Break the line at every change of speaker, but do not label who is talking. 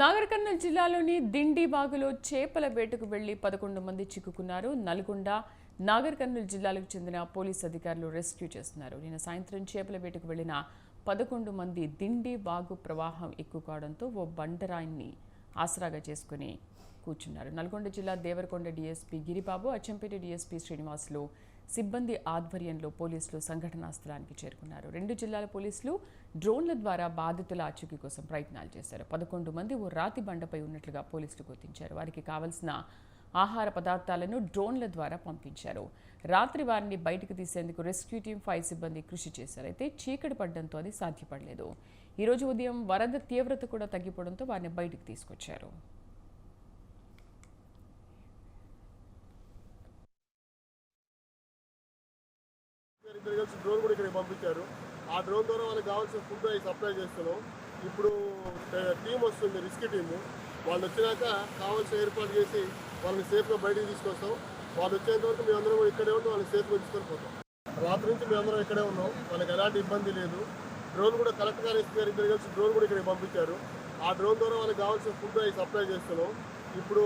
నాగర్ కర్నూలు జిల్లాలోని దిండి బాగులో చేపల వేటకు వెళ్ళి పదకొండు మంది చిక్కుకున్నారు. నల్గొండ నాగర్ కర్నూలు జిల్లాలకు చెందిన పోలీస్ అధికారులు రెస్క్యూ చేస్తున్నారు. నిన్న సాయంత్రం చేపల వేటకు వెళ్ళిన పదకొండు మంది దిండి బాగు ప్రవాహం ఎక్కువ కావడంతో ఓ బండరాయిని ఆసరాగా చేసుకుని కూర్చున్నారు. నల్గొండ జిల్లా దేవరకొండ డీఎస్పీ గిరిబాబు అచ్చంపేట డీఎస్పీ శ్రీనివాసులు సిబ్బంది ఆధ్వర్యంలో పోలీసులు సంఘటనా స్థలానికి చేరుకున్నారు. రెండు జిల్లాల పోలీసులు డ్రోన్ల ద్వారా బాధితుల ఆచూకీ కోసం ప్రయత్నాలు చేశారు. పదకొండు మంది ఓ రాతి బండపై ఉన్నట్లుగా పోలీసులు గుర్తించారు. వారికి కావలసిన ఆహార పదార్థాలను డ్రోన్ల ద్వారా పంపించారు. రాత్రి వారిని బయటకు తీసేందుకు రెస్క్యూ టీం ఫైర్ సిబ్బంది కృషి చేశారు. అయితే చీకటి పడడంతో అది సాధ్యపడలేదు. ఈరోజు ఉదయం వరద తీవ్రత కూడా తగ్గిపోవడంతో వారిని బయటకు తీసుకొచ్చారు.
ఇద్దరు కలిసి డ్రోన్ కూడా ఇక్కడికి పంపించారు. ఆ డ్రోన్ ద్వారా వాళ్ళకి కావాల్సిన ఫుడ్ అవి సప్లై చేస్తున్నాం. ఇప్పుడు టీం వస్తుంది రిస్క్ టీము వాళ్ళు వచ్చినాక కావాల్సిన ఏర్పాటు చేసి వాళ్ళని సేఫ్గా బయటికి తీసుకొస్తాం. వాళ్ళు వచ్చేంత వరకు మేమందరం ఇక్కడే ఉండి వాళ్ళని సేఫ్గా తీసుకొని పోతాం. రాత్రి నుంచి మేమందరం ఇక్కడే ఉన్నాం. వాళ్ళకి ఎలాంటి ఇబ్బంది లేదు. డ్రోన్ కూడా కలెక్టర్ గారు ఎస్పీ గారు ఇద్దరు కలిసి డ్రోన్ కూడా ఇక్కడికి పంపించారు. ఆ డ్రోన్ ద్వారా వాళ్ళకి కావాల్సిన ఫుడ్ అవి సప్లై చేస్తున్నాం. ఇప్పుడు